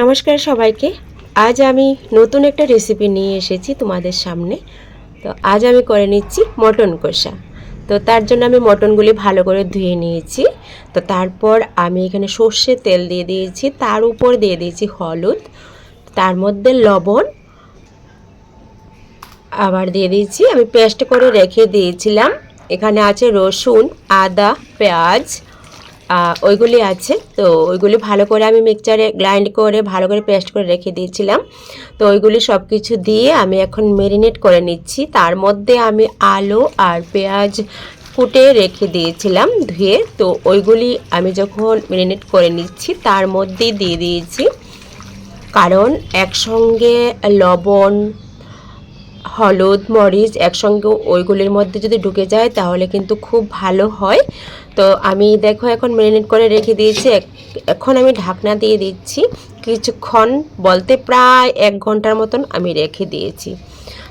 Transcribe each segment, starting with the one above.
নমস্কার সবাইকে। আজ আমি নতুন একটা রেসিপি নিয়ে এসেছি তোমাদের সামনে। তো আজ আমি করে নিচ্ছি মটন কষা। তো তার জন্য আমি মটনগুলি ভালো করে ধুয়ে নিয়েছি। তো তারপর আমি এখানে সর্ষে তেল দিয়ে দিয়েছি, তার উপর দিয়ে দিয়েছি হলুদ, তার মধ্যে লবণ। আবার দিয়ে দিয়েছি, আমি পেস্ট করে রেখে দিয়েছিলাম। এখানে আছে রসুন, আদা, পেঁয়াজ ওইগুলি আছে। তো ওইগুলি ভালো করে আমি মিক্সচারে গ্রাইন্ড করে, ভালো করে পেস্ট করে রেখে দিয়েছিলাম। তো ওইগুলি সব কিছু দিয়ে আমি এখন মেরিনেট করে নিচ্ছি। তার মধ্যে আমি আলু আর পেঁয়াজ কুটে রেখে দিয়েছিলাম ধুয়ে। তো ওইগুলি আমি যখন মেরিনেট করে নিচ্ছি, তার মধ্যেই দিয়ে দিয়েছি। কারণ একসঙ্গে লবণ হলুদ, মরিচ একসঙ্গে ওইগুলির মধ্যে যদি ঢুকে যায়, তাহলে কিন্তু খুব ভালো হয়। তো আমি দেখো এখন ম্যারিনেট করে রেখে দিয়েছি। এখন আমি ঢাকনা দিয়ে দিচ্ছি। কিছুক্ষণ বলতে প্রায় এক ঘণ্টার মতন আমি রেখে দিয়েছি।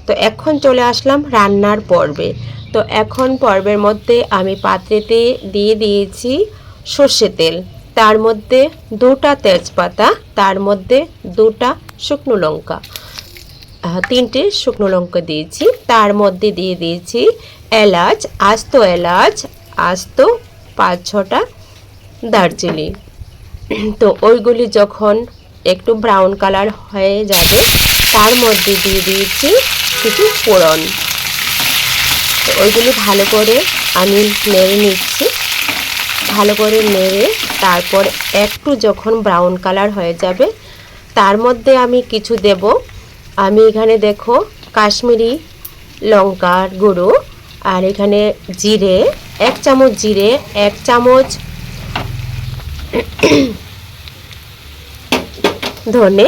তো এখন চলে আসলাম রান্নার পর্বে। তো এখন পর্বের মধ্যে আমি পাত্রেতে দিয়ে দিয়েছি সর্ষে তেল। তার মধ্যে দুটা তেজপাতা, তার মধ্যে দুটা শুকনো লঙ্কা। তিনটে শুকনো লঙ্কা দিয়েছি। তার মধ্যে দিয়ে দিয়েছি এলাচ, আস্ত এলাচ, আস্ত পাঁচ ছটা দার্জিলিং তো ওইগুলি যখন একটু ব্রাউন কালার হয়ে যাবে, তার মধ্যে দিয়ে দিয়েছি কিছু ফোড়ন। তো ওইগুলি ভালো করে আমি নেড়ে নিচ্ছি। ভালো করে নেড়ে তারপর একটু যখন ব্রাউন কালার হয়ে যাবে, তার মধ্যে আমি কিছু দেব আমি এখানে দেখো কাশ্মীরি লঙ্কার গুঁড়ো, আর এখানে জিরে, এক চামচ জিরে, এক চামচ ধনে,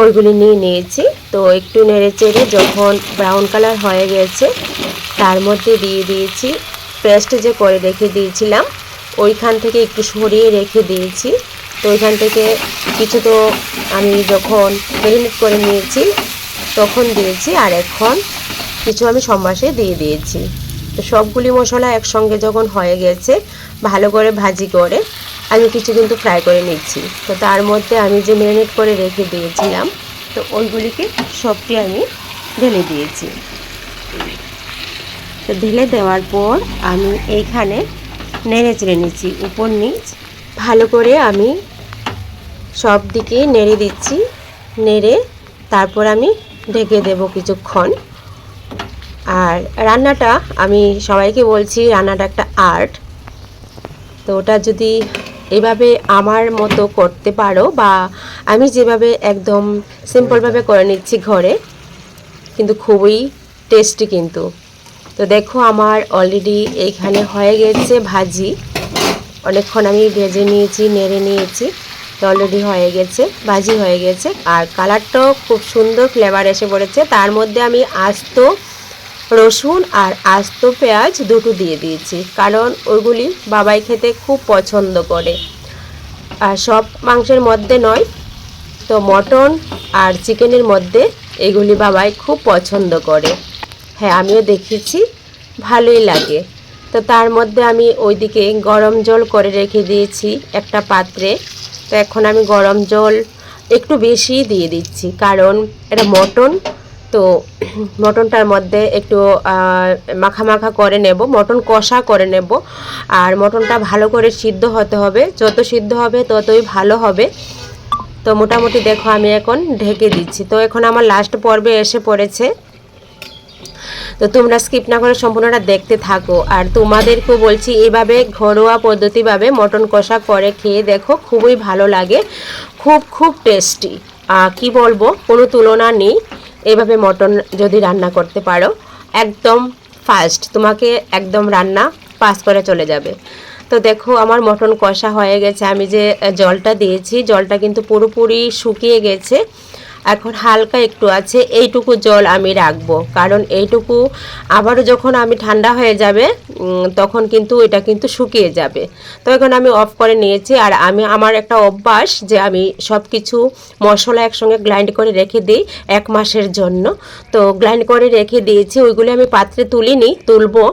ওইগুলি নিয়ে নিয়েছি। তো একটু নেড়ে চেড়ে যখন ব্রাউন কালার হয়ে গেছে, তার মধ্যে দিয়ে দিয়েছি পেস্ট যে করে রেখে দিয়েছিলাম, ওইখান থেকে একটু সরিয়ে রেখে দিয়েছি। তো ওইখান থেকে কিছু তো আমি যখন মেরিনেট করে নিয়েছি তখন দিয়েছি আর এখন কিছু আমি সম্বাসে দিয়ে দিয়েছি। তো সবগুলি মশলা একসঙ্গে যখন হয়ে গেছে, ভালো করে ভাজি করে আমি কিছু কিন্তু ফ্রাই করে নিচ্ছি। তো তার মধ্যে আমি যে ম্যারিনেট করে রেখে দিয়েছিলাম, তো ওইগুলিকে সবটি আমি ঢেলে দিয়েছি। তো ঢেলে দেওয়ার পর আমি এইখানে নেড়ে চেড়ে নিচ্ছি উপর নিচ। ভালো করে আমি সব দিকে নেড়ে দিচ্ছি, নেড়ে তারপর আমি ঢেকে দেব কিছুক্ষণ। আর রান্নাটা আমি সবাইকে বলছি, রান্নাটা একটা আর্ট। তো ওটা যদি এভাবে আমার মতো করতে পারো বা আমি যেভাবে একদম সিম্পলভাবে করে নিচ্ছি ঘরে, কিন্তু খুবই টেস্টি কিন্তু। তো দেখো আমার অলরেডি এইখানে হয়ে গেছে ভাজি। অনেকক্ষণ আমি ভেজে নিয়েছি, নেড়ে নিয়েছি। অলরেডি হয়ে গেছে, ভাজি হয়ে গেছে। আর কালারটাও খুব সুন্দর ফ্লেভার এসে পড়েছে। তার মধ্যে আমি আস্ত রসুন আর আস্ত পেঁয়াজ দুটো দিয়ে দিয়েছি। কারণ ওইগুলি বাবাই খেতে খুব পছন্দ করে। আর সব মাংসের মধ্যে নয়, তো মটন আর চিকেনের মধ্যে এগুলি বাবাই খুব পছন্দ করে। হ্যাঁ আমিও দেখেছি, ভালোই লাগে। তো তার মধ্যে আমি ওইদিকে গরম জল করে রেখে দিয়েছি একটা পাত্রে। তো এখন আমি গরম জল একটু বেশি দিয়ে দিচ্ছি। কারণ এটা মটন, তো মটনটার মধ্যে একটু মাখা মাখা করে নেব, মটন কষা করে নেব। আর মটনটা ভালো করে সিদ্ধ হতে হবে। যত সিদ্ধ হবে ততই ভালো হবে। তো মোটামুটি দেখো আমি এখন ঢেকে দিচ্ছি। তো এখন আমার লাস্ট পর্বে এসে পড়েছে। তো তোমরা স্কিপ না করে সম্পূর্ণটা দেখতে থাকো। আর তোমাদেরকেও বলছি এইভাবে ঘরোয়া পদ্ধতিভাবে মটন কষা করে খেয়ে দেখো, খুবই ভালো লাগে। খুব খুব টেস্টি কি বলব, কোনো তুলনা নেই। এভাবে মটন যদি রান্না করতে পারো, একদম ফাস্ট তোমাকে একদম রান্না পাস করে চলে যাবে। তো দেখো, আমার মটন কষা হয়ে গেছে। আমি যে জলটা দিয়েছি, জলটা কিন্তু পুরোপুরি শুকিয়ে গেছে। এখন হালকা একটু আছে, এইটুকু জল আমি রাখব। কারণ এইটুকু আবারও যখন আমি ঠান্ডা হয়ে যাবে তখন কিন্তু এটা কিন্তু শুকিয়ে যাবে। তো এখন আমি অফ করে নিয়েছি আর আমি, আমার একটা অভ্যাস যে আমি সব কিছু মশলা একসঙ্গে গ্রাইন্ড করে রেখে দিই এক মাসের জন্য। তো গ্রাইন্ড করে রেখে দিয়েছি, ওইগুলি আমি পাত্রে তুলিনি, তুলবো।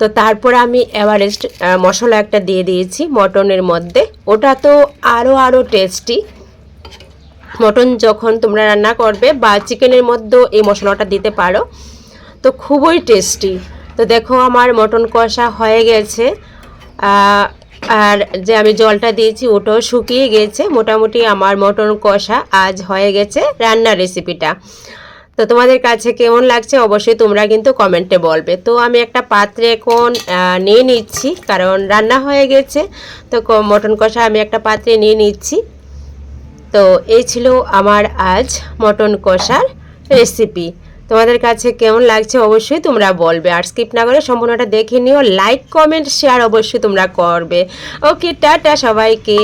তো তারপর আমি এভারেস্ট মশলা একটা দিয়ে দিয়েছি মটনের মধ্যে। ওটা তো আরও আরও টেস্টি। মটন যখন তোমরা রান্না করবে বা চিকেনের মধ্যেও এই মশলাটা দিতে পারো, তো খুবই টেস্টি তো দেখো আমার মটন কষা হয়ে গেছে। আর যে আমি জলটা দিয়েছি ওটাও শুকিয়ে গেছে। মোটামুটি আমার মটন কষা আজ হয়ে গেছে রান্নার রেসিপিটা তো তোমাদের কাছে কেমন লাগছে অবশ্যই তোমরা কিন্তু কমেন্টে বলবে। তো আমি একটা পাত্রে এখন নিয়ে নিচ্ছি, কারণ রান্না হয়ে গেছে। তো মটন কষা আমি একটা পাত্রে নিয়ে নিচ্ছি। তো এই ছিল আমার আজ মটন কষার রেসিপি তোমাদের কাছে কেমন লাগছে অবশ্যই তোমরা বলবে। আর স্কিপ না করে সম্পূর্ণটা দেখে নিও লাইক কমেন্ট শেয়ার অবশ্যই তোমরা করবে। ওকে টাটা সবাইকে।